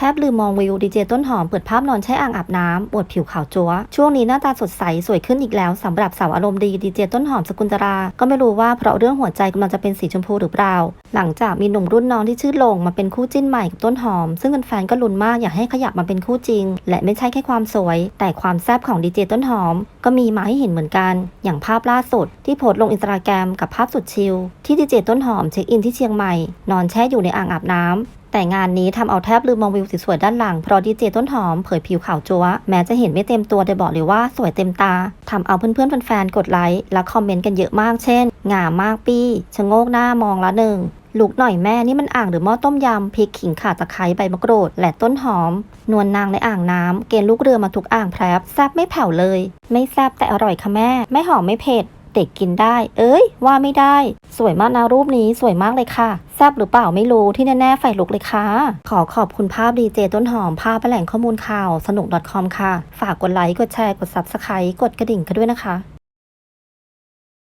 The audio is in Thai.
แทบลืมมองวิวดีเจต้นหอมเปิดภาพนอนแช่อ่างอาบน้ำอวดผิวขาวจัวช่วงนี้หน้าตาสดใสสวยขึ้นอีกแล้วสำหรับสาวอารมณ์ดีดีเจต้นหอมสกุลตรา ก็ไม่รู้ว่าเพราะเรื่องหัวใจกำลังจะเป็นสีชมพูหรือเปล่า หลังจากมีหนุ่มรุ่นน้องที่ชื่อลงมาเป็นคู่จิ้นใหม่กับต้นหอม ซึ่งแฟนก็ลุ้นมากอยากให้ขยับมาเป็นคู่จริง และไม่ใช่แค่ความสวย แต่ความแซ่บของดีเจต้นหอม ก็มีมาให้เห็นเหมือนกัน อย่างภาพล่าสุด ที่โพสต์ลงอินสตาแกรมกับภาพสุดชิลที่ดีเจต้นหอมเช็คอินที่เชียงใหม่นอนแช่อยู่ในอ่างอาบน้ำ แต่งานนี้ทำเอาแทบลืมมองวิวสวยๆด้านหลัง เพราะดีเจต้นหอมเผยผิวขาวจัวแม้จะเห็นไม่เต็มตัวแต่บอกเลยว่าสวยเต็มตาทำเอาเพื่อนๆแฟนๆกดไลค์และคอมเมนต์กันเยอะมากเช่นงามมากปี้ชะโงกหน้ามองละหนึ่งลุกหน่อยแม่นี่มันอ่างหรือหม้อต้มยำพริกขิงข่าตะไคร้ใบมะกรูดและต้นหอม นวลนางในอ่างน้ำเกณฑ์ลูกเรือมาทุกอ่างแพรบแซบไม่แผ่วเลย ไม่แซบแต่อร่อยค่ะแม่ ไม่หอมไม่เผ็ด ด็กกินได้ เอ้ย ว่าไม่ได้ สวยมากนะรูปนี้สวยมากเลยค่ะ แซบหรือเปล่าไม่รู้ที่แน่ๆไฟลุกเลยค่ะ ขอขอบคุณภาพดีเจต้นหอมภาพและแหล่งข้อมูลข่าวสนุก .com ค่ะ ฝากกดไลค์กดแชร์กด Subscribe กดกระดิ่งกันด้วยนะคะ